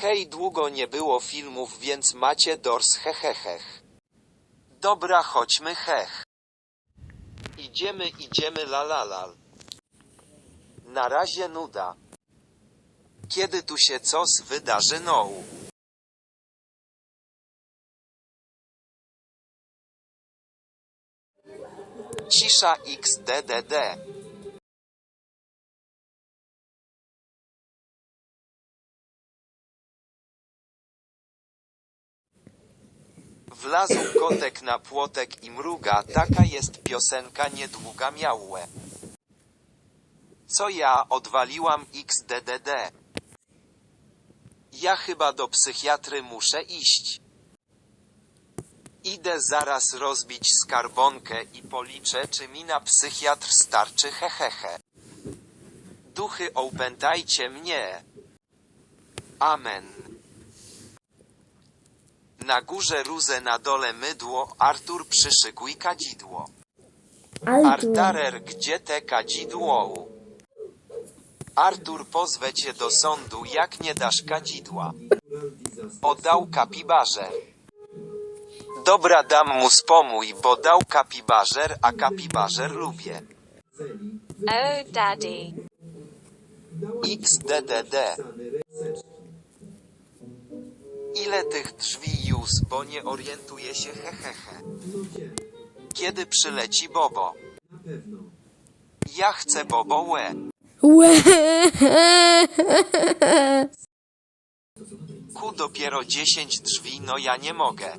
Hej, długo nie było filmów, więc macie dors hehehech. Dobra, chodźmy hech. Idziemy, idziemy lalalal. Na razie nuda. Kiedy tu się coś wydarzy no? Cisza xddd. Wlazł kotek na płotek i mruga, taka jest piosenka niedługa miałe. Co ja odwaliłam xddd? Ja chyba do psychiatry muszę iść. Idę zaraz rozbić skarbonkę i policzę, czy mi na psychiatr starczy hehehe. Duchy opętajcie mnie. Amen. Na górze ruzę, na dole mydło, Artur przyszykuj kadzidło. Artarer, gdzie te kadzidło? Artur pozwę cię do sądu, jak nie dasz kadzidła. Oddał kapibarze. Dobra, dam mu spomój, bo dał kapibarzer, a kapibarzer lubię. Oh, daddy. XDDD. Ile tych drzwi już, bo nie orientuję się hehehe. Kiedy przyleci Bobo? Ja chcę Bobo łe. Łe. Ku dopiero 10 drzwi, no ja nie mogę.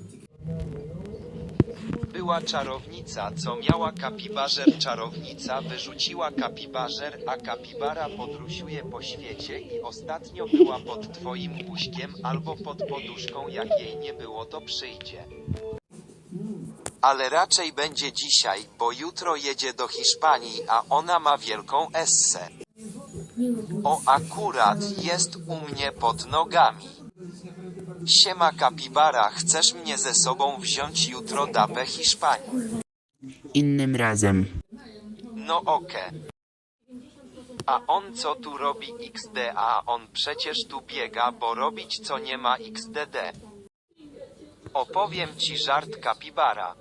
Była czarownica, co miała kapibarzer. Czarownica wyrzuciła kapibarzer, a kapibara podrusiuje po świecie i ostatnio była pod twoim łóżkiem albo pod poduszką. Jak jej nie było, to przyjdzie. Ale raczej będzie dzisiaj, bo jutro jedzie do Hiszpanii, a ona ma wielką essę. O akurat jest u mnie pod nogami. Siema kapibara, chcesz mnie ze sobą wziąć jutro dapę Hiszpanii? Innym razem. No oke. A on co tu robi XD, a on przecież tu biega, bo robić co nie ma XDD. Opowiem ci żart kapibara.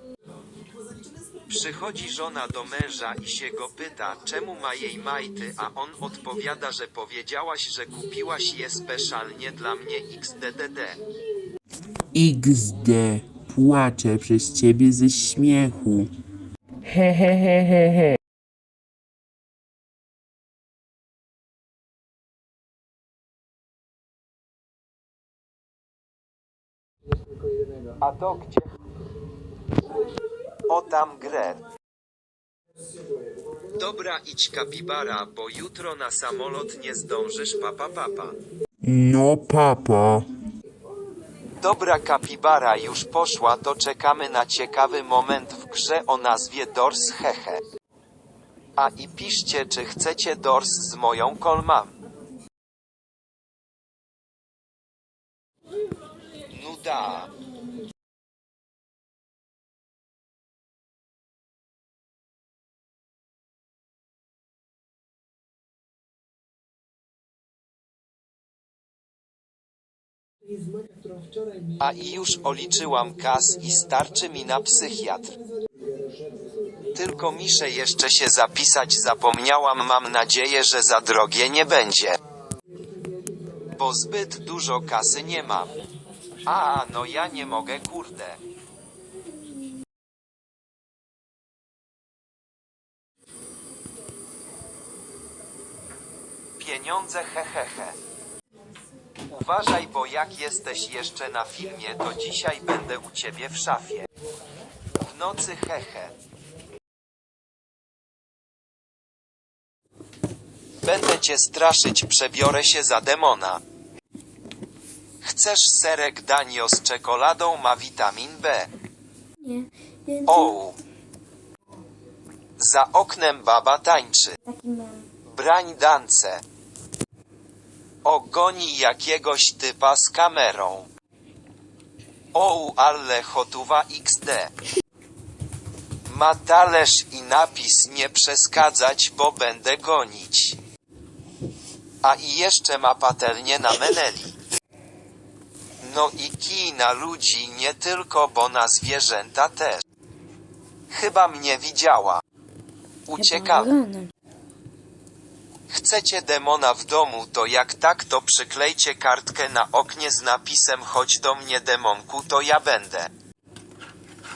Przychodzi żona do męża i się go pyta, czemu ma jej majty, a on odpowiada, że powiedziałaś, że kupiłaś je specjalnie dla mnie XDDD. XD. Płaczę przez ciebie ze śmiechu. Hehehehe. A to gdzie? O tam grę. Dobra idź kapibara, bo jutro na samolot nie zdążysz papa papa. No papa. Dobra kapibara już poszła to czekamy na ciekawy moment w grze o nazwie Dors Hehe. A i piszcie czy chcecie Dors z moją kolmam. Nuda. A i już oliczyłam kas i starczy mi na psychiatr. Tylko miszę jeszcze się zapisać zapomniałam mam nadzieję, że za drogie nie będzie. Bo zbyt dużo kasy nie mam. A, no ja nie mogę kurde. Pieniądze hehehe. Uważaj, bo jak jesteś jeszcze na filmie, to dzisiaj będę u ciebie w szafie. W nocy hehe. Będę cię straszyć, przebiorę się za demona. Chcesz serek danio z czekoladą ma witamin B. Nie. Więc O. Za oknem baba tańczy. taki mam. Brań dance. Ogoni jakiegoś typa z kamerą. O, ale hotuwa XD. Ma talerz i napis nie przeszkadzać, bo będę gonić. A i jeszcze ma patelnię na meneli. No i kij na ludzi nie tylko, bo na zwierzęta też. Chyba mnie widziała. Uciekamy. Chcecie demona w domu, to jak tak, to przyklejcie kartkę na oknie z napisem chodź do mnie demonku, to ja będę.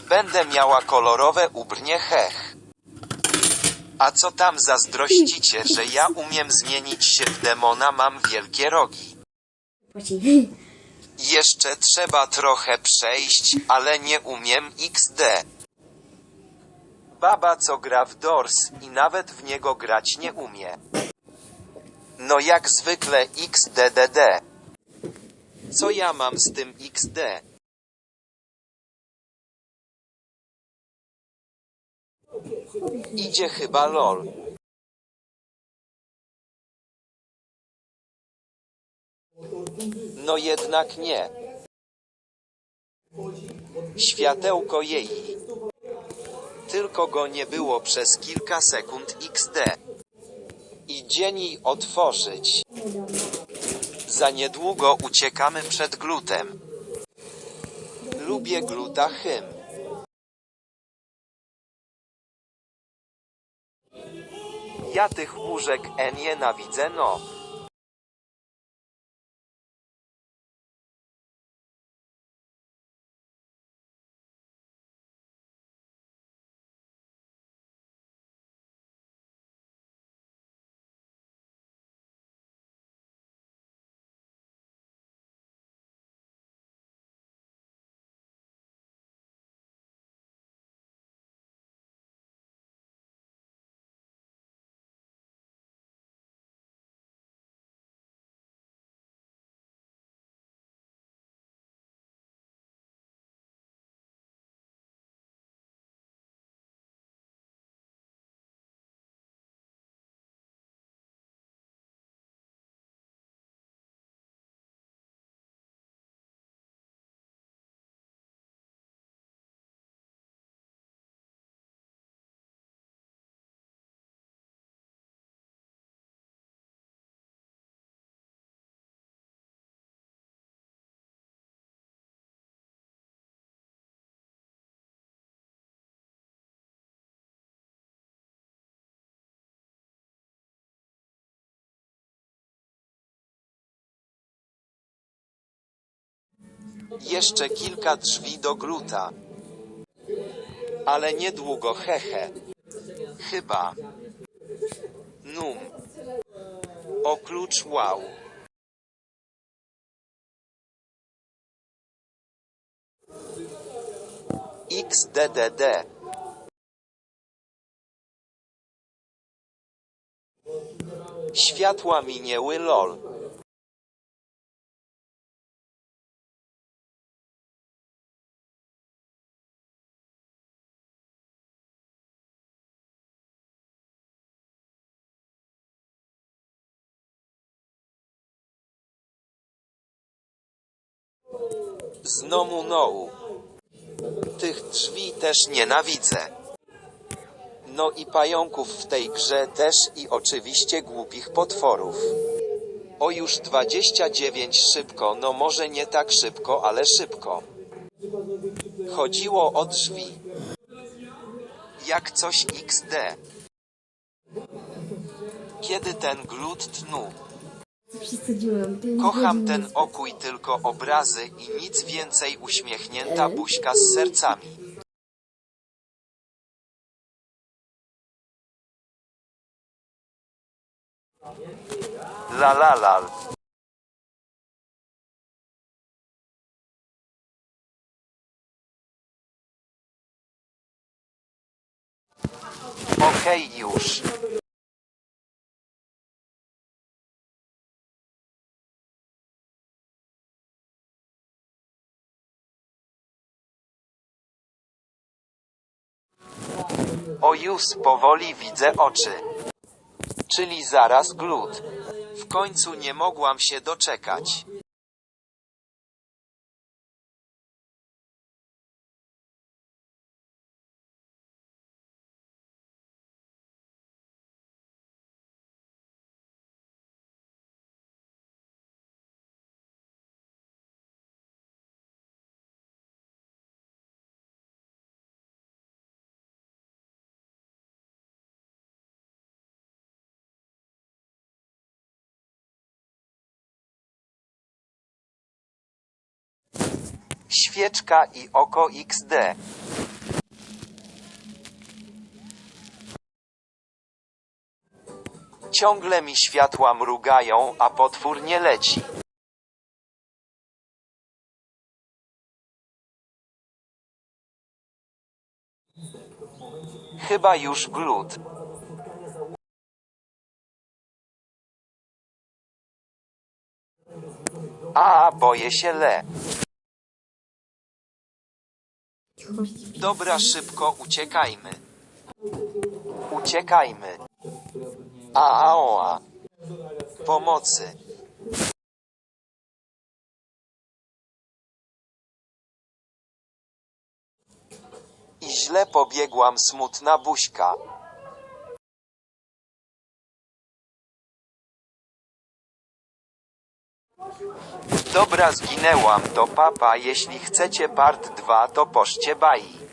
Będę miała kolorowe ubrnie hech. A co tam zazdrościcie, że ja umiem zmienić się w demona, mam wielkie rogi. Jeszcze trzeba trochę przejść, ale nie umiem XD. Baba co gra w Doors i nawet w niego grać nie umie. No jak zwykle XDDD. Co ja mam z tym XD? Idzie chyba lol. No jednak nie. Światełko jej. Tylko go nie było przez kilka sekund XD. I dzień otworzyć. Za niedługo uciekamy przed glutem. Lubię gluta hym. Ja tych łóżek e nienawidzę no. Jeszcze kilka drzwi do gluta. Ale niedługo hehe. Chyba. Num. O klucz wow. XDDD. Światła minęły lol. Znowu no. Tych drzwi też nienawidzę. No i pająków w tej grze też i oczywiście głupich potworów. O już 29 szybko, no może nie tak szybko, ale szybko. Chodziło o drzwi. Jak coś XD. Kiedy ten glut tnu. Przesadziłam. Pięć Kocham godzin ten jest- okój tylko obrazy i nic więcej uśmiechnięta buźka z sercami. La la lal. Okej już. O już powoli widzę oczy. Czyli zaraz glut. W końcu nie mogłam się doczekać. Świeczka i oko XD. Ciągle mi światła mrugają, a potwór nie leci. Chyba już glut. A, boję się le. Dobra, szybko uciekajmy. Uciekajmy. A, oa. Pomocy. I źle pobiegłam smutna buźka. Dobra, zginęłam, to papa, jeśli chcecie part 2 to poszcie bai.